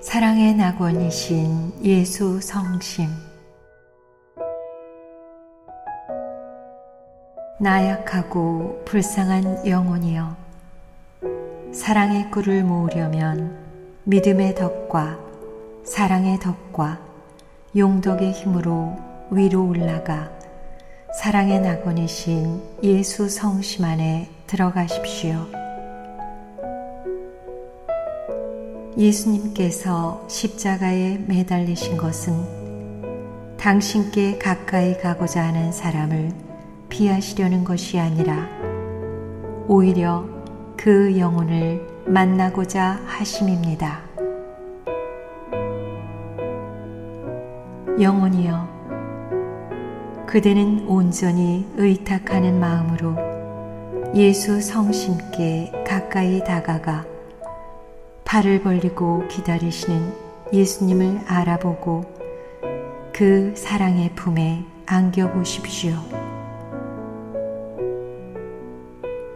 사랑의 낙원이신 예수 성심. 나약하고 불쌍한 영혼이여 사랑의 꿀을 모으려면 믿음의 덕과 사랑의 덕과 용덕의 힘으로 위로 올라가 사랑의 낙원이신 예수 성심 안에 들어가십시오. 예수님께서 십자가에 매달리신 것은 당신께 가까이 가고자 하는 사람을 피하시려는 것이 아니라 오히려 그 영혼을 만나고자 하심입니다. 영혼이여, 그대는 온전히 의탁하는 마음으로 예수 성심께 가까이 다가가 팔을 벌리고 기다리시는 예수님을 알아보고 그 사랑의 품에 안겨 보십시오.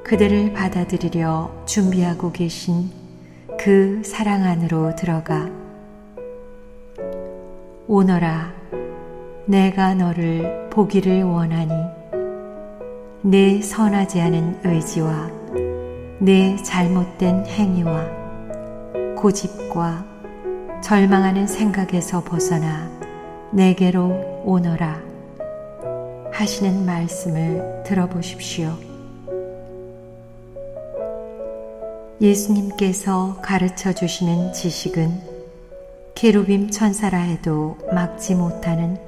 그대를 받아들이려 준비하고 계신 그 사랑 안으로 들어가 오너라 내가 너를 보기를 원하니 내 선하지 않은 의지와 내 잘못된 행위와 고집과 절망하는 생각에서 벗어나 내게로 오너라 하시는 말씀을 들어보십시오. 예수님께서 가르쳐 주시는 지식은 케루빔 천사라 해도 막지 못하는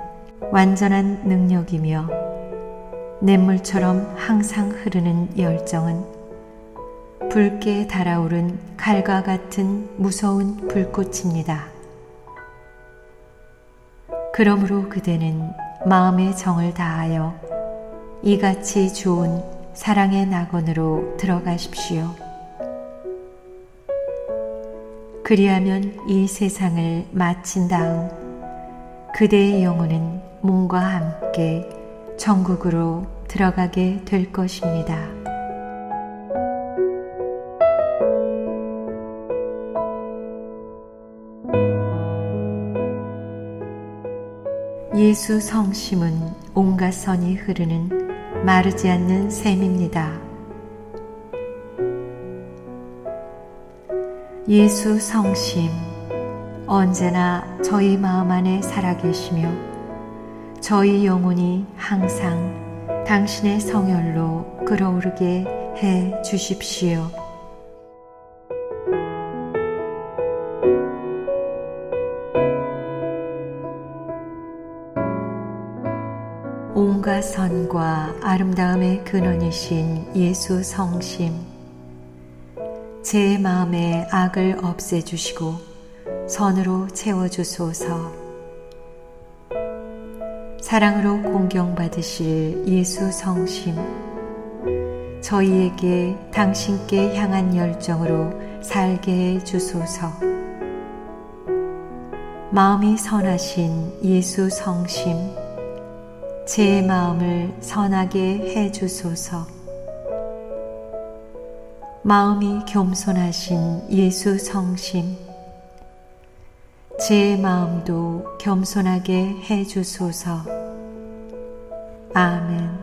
완전한 능력이며 냇물처럼 항상 흐르는 열정은 붉게 달아오른 칼과 같은 무서운 불꽃입니다. 그러므로 그대는 마음의 정을 다하여 이같이 좋은 사랑의 낙원으로 들어가십시오. 그리하면 이 세상을 마친 다음 그대의 영혼은 몸과 함께 천국으로 들어가게 될 것입니다. 예수 성심은 온갖 선이 흐르는 마르지 않는 샘입니다. 예수 성심 언제나 저희 마음 안에 살아계시며 저희 영혼이 항상 당신의 성혈로 끌어오르게 해 주십시오. 온갖 선과 아름다움의 근원이신 예수 성심 제 마음의 악을 없애주시고 선으로 채워주소서. 사랑으로 공경받으실 예수 성심 저희에게 당신께 향한 열정으로 살게 해 주소서. 마음이 선하신 예수 성심 제 마음을 선하게 해 주소서 마음이 겸손하신 예수 성심, 제 마음도 겸손하게 해 주소서. 아멘.